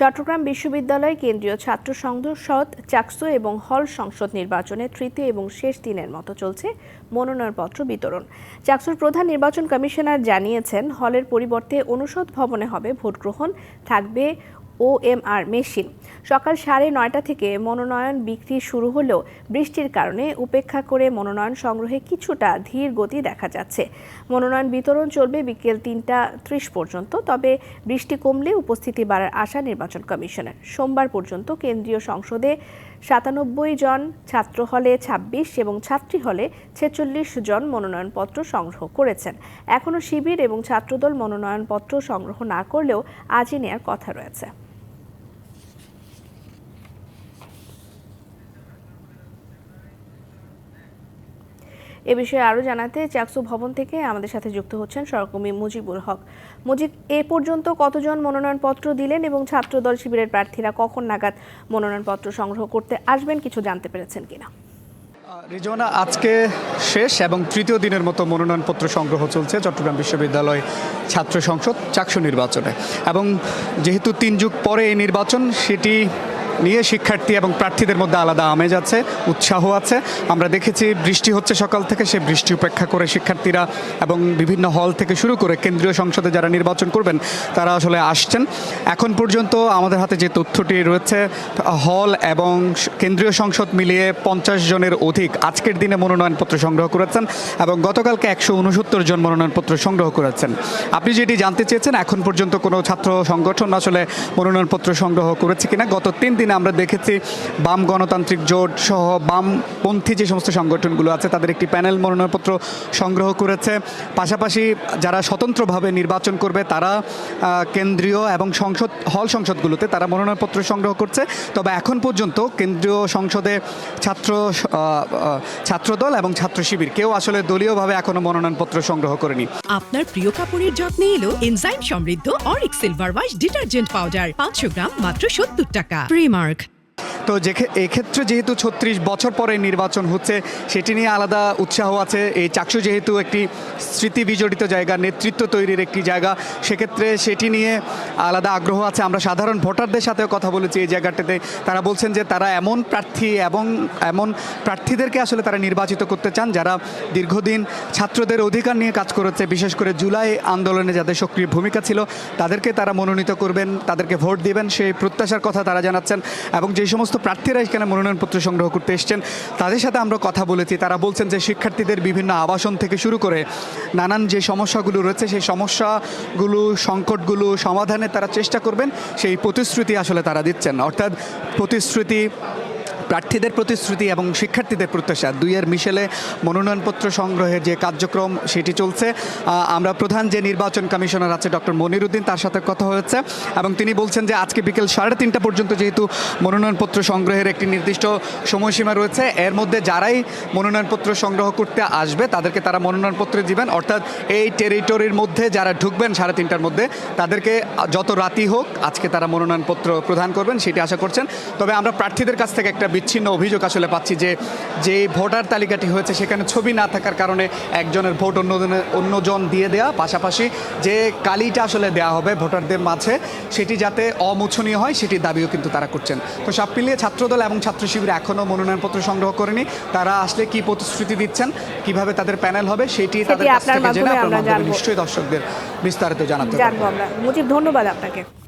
চট্টগ্রাম বিশ্ববিদ্যালয় কেন্দ্রীয় ছাত্র সংসদ, চাকসু এবং হল সংসদ নির্বাচনে তৃতীয় এবং শেষ দিনের মতো চলছে মনোনয়নপত্র বিতরণ। চাকসুর প্রধান নির্বাচন কমিশনার জানিয়েছেন, হলের পরিবর্তে অনুষদ ভবনে হবে ভোট গ্রহণ থাকবে ওএমআর মেশিন। সকাল সাড়ে নয়টা থেকে মনোনয়ন বিক্রি শুরু হলেও বৃষ্টির কারণে উপেক্ষা করে মনোনয়ন সংগ্রহে কিছুটা ধীর গতি দেখা যাচ্ছে। মনোনয়ন বিতরণ চলবে বিকেল তিনটা ত্রিশ পর্যন্ত, তবে বৃষ্টি কমলে উপস্থিতি বাড়ার আশা নির্বাচন কমিশনের। সোমবার পর্যন্ত কেন্দ্রীয় সংসদে সাতানব্বই জন ছাত্র হলে ছাব্বিশ এবং ছাত্রী হলে ছেচল্লিশ জন মনোনয়নপত্র সংগ্রহ করেছেন। এখনও শিবির এবং ছাত্রদল মনোনয়নপত্র সংগ্রহ না করলেও আজই নেয়ার কথা রয়েছে। এ বিষয়ে আরও জানাতে চাকসু ভবন থেকে আমাদের সাথে যুক্ত হচ্ছেন সহকর্মী মুজিবুল হক। মুজিব, এ পর্যন্ত কতজন মনোনয়নপত্র দিলেন এবং ছাত্রদল শিবিরের প্রার্থীরা কখন নাগাদ মনোনয়নপত্র সংগ্রহ করতে আসবেন কিছু জানতে পেরেছেন কিনা? রিজওয়ানা, আজকে শেষ এবং তৃতীয় দিনের মতো মনোনয়নপত্র সংগ্রহ চলছে চট্টগ্রাম বিশ্ববিদ্যালয় ছাত্র সংসদ চাকসু নির্বাচনে। এবং যেহেতু তিন যুগ পরে এই নির্বাচন, সেটি নিয়ে শিক্ষার্থী এবং প্রার্থীদের মধ্যে আলাদা আমেজ আছে, উৎসাহ আছে। আমরা দেখেছি বৃষ্টি হচ্ছে সকাল থেকে সে বৃষ্টি উপেক্ষা করে শিক্ষার্থীরা এবং বিভিন্ন হল থেকে শুরু করে কেন্দ্রীয় সংসদে যারা নির্বাচন করবেন, তারা আসলে আসছেন। এখন পর্যন্ত আমাদের হাতে যে তথ্যটি রয়েছে, হল এবং কেন্দ্রীয় সংসদ মিলিয়ে পঞ্চাশ জনের অধিক আজকের দিনে মনোনয়নপত্র সংগ্রহ করেছেন এবং গতকালকে একশো উনসত্তর জন মনোনয়নপত্র সংগ্রহ করেছেন। আপনি যেটি জানতে চেয়েছেন, এখন পর্যন্ত কোনো ছাত্র সংগঠন আসলে মনোনয়নপত্র সংগ্রহ করেছে কিনা? গত তিন দিনে আমরা দেখেছি বাম গণতান্ত্রিক জোট সহ বামপন্থী যে সমস্ত সংগঠনগুলো আছে, তাদের একটি প্যানেল মনোনয়নপত্র সংগ্রহ করেছে। পাশাপাশি যারা স্বতন্ত্রভাবে নির্বাচন করবে, তারা কেন্দ্রীয় এবং সংসদ, হল সংসদগুলোতে তারা মনোনয়নপত্র সংগ্রহ করছে। তবে এখন পর্যন্ত কেন্দ্রীয় সংসদে ছাত্র ছাত্রদল এবং ছাত্র শিবির কেউ আসলে দলীয়ভাবে এখনও মনোনয়নপত্র সংগ্রহ করেনি। আপনার প্রিয় কাপড়ের যত্নে এলো এনজাইম সমৃদ্ধ অরিক সিলভার ওয়াশ ডিটারজেন্ট পাউডার, পাঁচশো গ্রাম মাত্র সত্তর টাকা। Mark. তো যে এক্ষেত্রে যেহেতু ছত্রিশ বছর পরে নির্বাচন হচ্ছে, সেটি নিয়ে আলাদা উৎসাহ আছে। এই চাকসু যেহেতু একটি স্মৃতি বিজড়িত জায়গা, নেতৃত্ব তৈরির একটি জায়গা, সেক্ষেত্রে সেটি নিয়ে আলাদা আগ্রহ আছে। আমরা সাধারণ ভোটারদের সাথেও কথা বলেছি এই জায়গাটাতে। তারা বলছেন যে তারা এমন প্রার্থী এবং এমন প্রার্থীদেরকে আসলে তারা নির্বাচিত করতে চান যারা দীর্ঘদিন ছাত্রদের অধিকার নিয়ে কাজ করেছে। বিশেষ করে জুলাই আন্দোলনে যাদের সক্রিয় ভূমিকা ছিল, তাদেরকে তারা মনোনীত করবেন, তাদেরকে ভোট দিবেন, সেই প্রত্যাশার কথা তারা জানাচ্ছেন। এবং যে সমস্ত প্রার্থীরা এখানে মনোনয়নপত্র সংগ্রহ করতে এসছেন। তাদের সাথে আমরা কথা বলেছি। তারা বলছেন যে শিক্ষার্থীদের বিভিন্ন আবাসন থেকে শুরু করে নানান যে সমস্যাগুলো রয়েছে, সেই সমস্যাগুলো, সংকটগুলো সমাধানে তারা চেষ্টা করবেন। সেই প্রতিশ্রুতি আসলে তারা দিচ্ছেন অর্থাৎ প্রতিশ্রুতি প্রার্থীদের প্রতিশ্রুতি এবং শিক্ষার্থীদের প্রত্যাশা। দুইয়ের মিশেলে মনোনয়নপত্র সংগ্রহের যে কার্যক্রম, সেটি চলছে। আমরা প্রধান যে নির্বাচন কমিশনার আছে ডক্টর মনিরুদ্দিন, তার সাথে কথা হয়েছে এবং তিনি বলছেন যে আজকে বিকেল সাড়ে তিনটা পর্যন্ত যেহেতু মনোনয়নপত্র সংগ্রহের একটি নির্দিষ্ট সময়সীমা রয়েছে, এর মধ্যে যারাই মনোনয়নপত্র সংগ্রহ করতে আসবে, তাদেরকে তারা মনোনয়নপত্র দিবেন। অর্থাৎ এই টেরিটরির মধ্যে যারা ঢুকবেন সাড়ে তিনটার মধ্যে, তাদেরকে যত রাতি হোক আজকে তারা মনোনয়নপত্র প্রদান করবেন, সেটি আশা করছেন। তবে আমরা প্রার্থীদের কাছ থেকে একটা বিচ্ছিন্ন অভিযোগ আসলে পাচ্ছি যে যে ভোটার তালিকাটি হয়েছে সেখানে ছবি না থাকার কারণে একজনের ভোট অন্যজনের অন্যজন দিয়ে দেওয়া পাশাপাশি যে কালিটা আসলে দেওয়া হবে ভোটারদের মাঝে সেটি যাতে অমোছনীয় হয় সেটির দাবিও কিন্তু তারা করছেন। তো সব মিলিয়ে ছাত্রদল এবং ছাত্র শিবির এখনও মনোনয়নপত্র সংগ্রহ করেনি। তারা আসলে কি প্রতিশ্রুতি দিচ্ছেন কীভাবে তাদের প্যানেল হবে সেটি তাদের কাছ থেকে জেনে আপনার মাধ্যমে নিশ্চয়ই দর্শকদের বিস্তারিত জানাতে পারব। আমরা। মুজিব ধন্যবাদ আপনাকে।